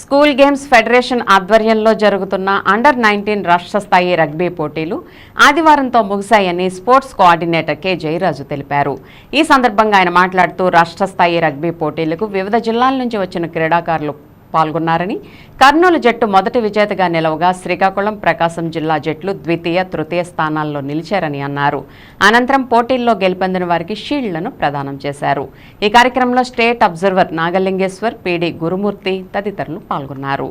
School games federation ఆధ్వర్యంలో జరుగుతున్న under nineteen రాష్ట్ర స్థాయి రగ్బీ పోటీలు ఆదివారంతో ముగిశాయని స్పోర్ట్స్ కోఆర్డినేటర్ కె జయరాజు తెలిపారు. ఈ సందర్భంగా ఆయన మాట్లాడుతూ రాష్ట్ర స్థాయి రగ్బీ పోటీలకు వివిధ జిల్లాల నుంచి వచ్చిన క్రీడాకారులు పాల్గొన్నారని. కర్నూలు జట్టు మొదటి విజేతగా నిలవగా శ్రీకాకుళం ప్రకాశం జిల్లా జట్లు ద్వితీయ తృతీయ స్థానాల్లో నిలిచారని అన్నారు. అనంతరం పోటీల్లో గెలుపొందిన వారికి షీల్డ్లను ప్రదానం చేశారు. ఈ కార్యక్రమంలో state observer Nagalingeshwar PD Gurumurthy తదితరులు పాల్గొన్నారు.